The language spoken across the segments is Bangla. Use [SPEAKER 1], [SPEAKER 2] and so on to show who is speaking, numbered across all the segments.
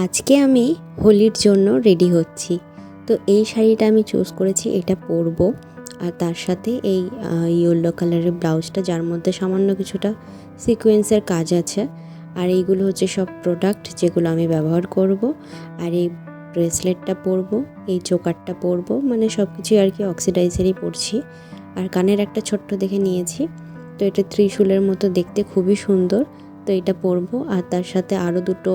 [SPEAKER 1] আজকে আমি হোলির জন্য রেডি হচ্ছি। তো এই শাড়িটা আমি চুজ করেছি, এটা পরবো। আর তার সাথে এই ইয়েলো কালারের ব্লাউজটা, যার মধ্যে সামান্য কিছুটা সিকোয়েন্সের কাজ আছে। আর এইগুলো হচ্ছে সব প্রোডাক্ট যেগুলো আমি ব্যবহার করব। আর এই ব্রেসলেটটা পরবো, এই চোকারটা পরবো মানে সব কিছুই আর কি অক্সিডাইজারই পরছি। আর কানের একটা ছোট্ট দেখে নিয়েছি। তো এটা ত্রিশূলের মতো দেখতে খুবই সুন্দর। তো এটা পরবো। আর তার সাথে আরও দুটো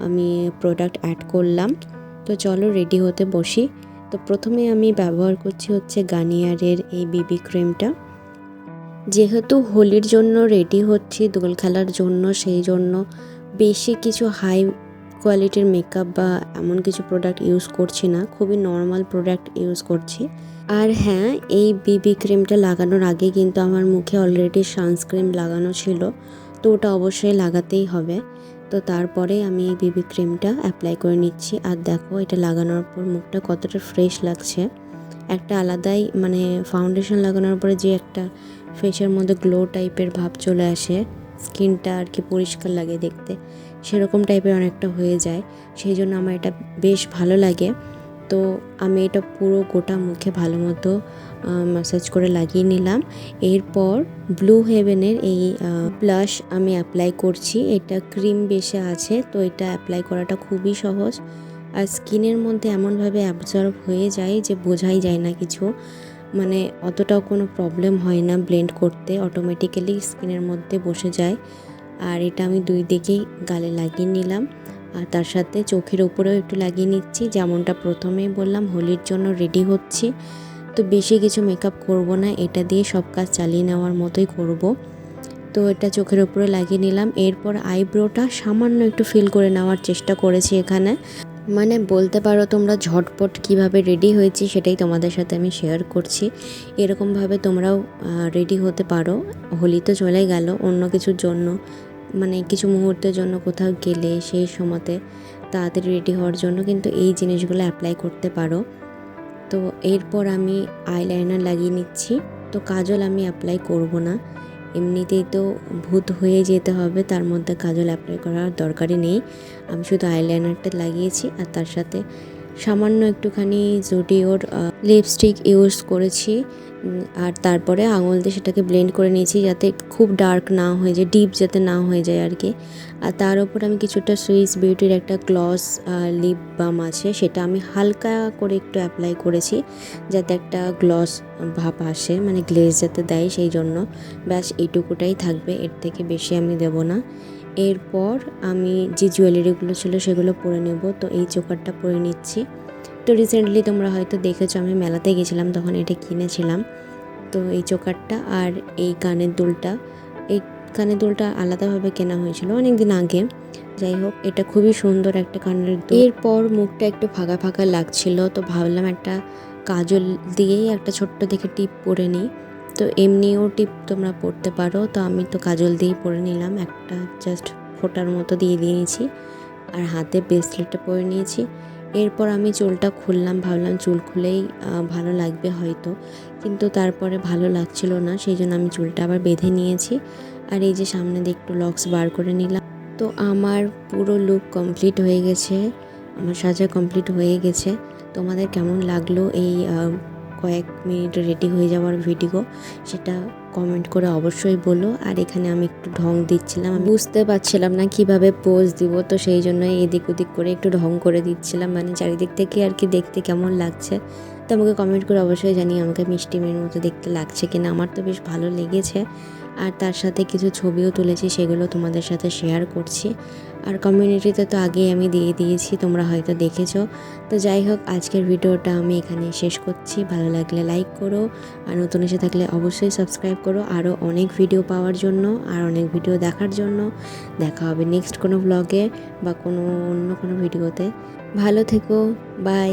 [SPEAKER 1] আমি প্রোডাক্ট অ্যাড করলাম। তো চলো রেডি হতে বসি। তো প্রথমে আমি ব্যবহার করছি হচ্ছে গার্নিয়ারের এই বিবি ক্রিমটা যেহেতু হোলির জন্য রেডি হচ্ছি, দোল খেলার জন্য, সেই জন্য বেশি কিছু হাই কোয়ালিটির মেকআপ বা এমন কিছু প্রোডাক্ট ইউজ করছি না। খুবই নর্মাল প্রোডাক্ট ইউজ করছি। আর হ্যাঁ এই বিবি ক্রিমটা লাগানোর আগে কিন্তু আমার মুখে অলরেডি সানস্ক্রিন লাগানো ছিল। তো ওটা অবশ্যই লাগাতেই হবে। তো তারপরে আমি এই বিবি ক্রিমটা অ্যাপ্লাই করে নিচ্ছি। আর দেখো, এটা লাগানোর পর মুখটা কতটা ফ্রেশ লাগছে। একটা আলাদাই মানে ফাউন্ডেশন লাগানোর পরে যে একটা ফেসের মধ্যে গ্লো টাইপের ভাব চলে আসে স্কিনটা আর কি পরিষ্কার লাগে দেখতে, সেরকম টাইপের অনেকটা হয়ে যায়। সেই জন্য আমার এটা বেশ ভালো লাগে। তো আমি এটা পুরো গোটা মুখে ভালো মতো ম্যাসাজ করে লাগিয়ে নিলাম। এরপর ব্লু হেভেনের এই ব্লাশ আমি অ্যাপ্লাই করছি। এটা ক্রিম বেশে আছে, তো এটা অ্যাপ্লাই করাটা খুবই সহজ। আর স্কিনের মধ্যে এমনভাবে অ্যাবজর্ব হয়ে যায় যে বোঝাই যায় না কিছু। মানে অতটাও কোনো প্রবলেম হয় না ব্লেন্ড করতে অটোমেটিক্যালি স্কিনের মধ্যে বসে যায়। আর এটা আমি দুই দিকেই গালে লাগিয়ে নিলাম। আর তার সাথে চোখের উপরেও একটু লাগিয়ে নিচ্ছি। যেমনটা প্রথমেই বললাম, হোলির জন্য রেডি হচ্ছি। তো বেশি কিছু মেকআপ করব না, এটা দিয়ে সব কাজ চালিয়ে নেওয়ার মতোই করব। তো এটা চোখের উপরে লাগিয়ে নিলাম। এরপর আইব্রোটা সামান্য একটু ফিল করে নেওয়ার চেষ্টা করেছি এখানে। মানে বলতে পারো তোমরা ঝটপট কীভাবে রেডি হয়েছি সেটাই তোমাদের সাথে আমি শেয়ার করছি। এরকমভাবে তোমরাও রেডি হতে পারো। হোলি তো চলে গেল, অন্য কিছুর জন্য মানে কিছু মুহূর্তের জন্য কোথাও গেলে সেই সময়তে তাড়াতাড়ি রেডি হওয়ার জন্য কিন্তু এই জিনিসগুলো অ্যাপ্লাই করতে পারো। তো এরপর আমি আইলাইনার লাগিয়ে নিচ্ছি। তো কাজল আমি অ্যাপ্লাই করব না। এমনিতেই তো ভূত হয়ে যেতে হবে, তার মধ্যে কাজল অ্যাপ্লাই করার দরকারই নেই। আমি শুধু আইলাইনারটা লাগিয়েছি আর তার সাথে সামান্য একটুখানি জুডিওর লিপস্টিক ইউজ করেছি আর তারপরে আঙুল দিয়ে সেটাকে ব্লেন্ড করে নিয়েছি যাতে খুব ডার্ক না হয়ে যায় ডিপ যাতে না হয়ে যায় আর কি। আর তার উপর আমি কিছুটা সুইস বিউটির একটা গ্লস লিপ বাম আছে, সেটা আমি হালকা করে একটু অ্যাপ্লাই করেছি যাতে একটা গ্লস ভাব আসে মানে গ্লেজ যাতে দেয়, সেই জন্য। ব্যাস, এইটুকুটাই থাকবে, এর থেকে বেশি আমি দেব না। এরপর আমি যে জুয়েলারিগুলো ছিল সেগুলো পরে নেব। তো এই চোকারটা পরে নিচ্ছি। তো রিসেন্টলি তোমরা হয়তো দেখেছ, আমি মেলাতে গেছিলাম তখন এটা কিনেছিলাম। তো এই চোকারটা আর এই কানের দুলটা, এই কানের দুলটা আলাদাভাবে কেনা হয়েছিল অনেক দিন আগে। যাই হোক, এটা খুবই সুন্দর একটা কানের এরপর মুখটা একটু ফাঁকা ফাঁকা লাগছিল, তো ভাবলাম একটা কাজল দিয়েই একটা ছোট্ট দেখে টিপ পরে নিই। তো এমনিও টিপ তোমরা পড়তে পারো। তো আমি তো কাজল দিয়েই পরে নিলাম। একটা জাস্ট ফোটার মতো দিয়ে দিয়েছি। আর হাতে ব্রেসলেটটা পরে নিয়েছি। এরপর আমি চুলটা খুললাম, ভাবলাম চুল খুলেই ভালো লাগবে হয়তো। কিন্তু তারপরে ভালো লাগছিল না সেই জন্য আমি চুলটা আবার বেঁধে নিয়েছি। আর এই যে সামনে দিয়ে একটু লক্স বার করে নিলাম। তো আমার পুরো লুক কমপ্লিট হয়ে গেছে। আমার সাজা কমপ্লিট হয়ে গেছে। তোমাদের কেমন লাগল এই কয়েক মিনিট রেডি হয়ে যাওয়ার ভিডিও সেটা কমেন্ট করে অবশ্যই বলো। আর এখানে আমি একটু ঢং দিচ্ছিলাম। আমি বুঝতে পারছিলাম না কীভাবে পোজ দিব, তো সেই জন্য এদিক ওদিক করে একটু ঢং করে দিচ্ছিলাম। মানে চারিদিক থেকে আর কি দেখতে কেমন লাগছে, তো আমাকে কমেন্ট করে অবশ্যই জানি আমাকে মিষ্টি মেয়ের মতো দেখতে লাগছে কিনা। আমার তো বেশ ভালো লেগেছে। আর তার সাথে কিছু ছবিও তুলেছি, সেগুলো তোমাদের সাথে শেয়ার করছি। আর কমিউনিটিতে তো আগেই আমি দিয়ে দিয়েছি, তোমরা হয়তো দেখেছ। তো যাই হোক, আজকের ভিডিওটা আমি এখানে শেষ করছি। ভালো লাগলে লাইক করো, আর নতুন এসে থাকলে অবশ্যই সাবস্ক্রাইব করো। আরও অনেক ভিডিও পাওয়ার জন্য, আর অনেক ভিডিও দেখার জন্য। দেখা হবে নেক্সট কোনো ব্লগে বা কোনো অন্য কোনো ভিডিওতে ভালো থেকো বাই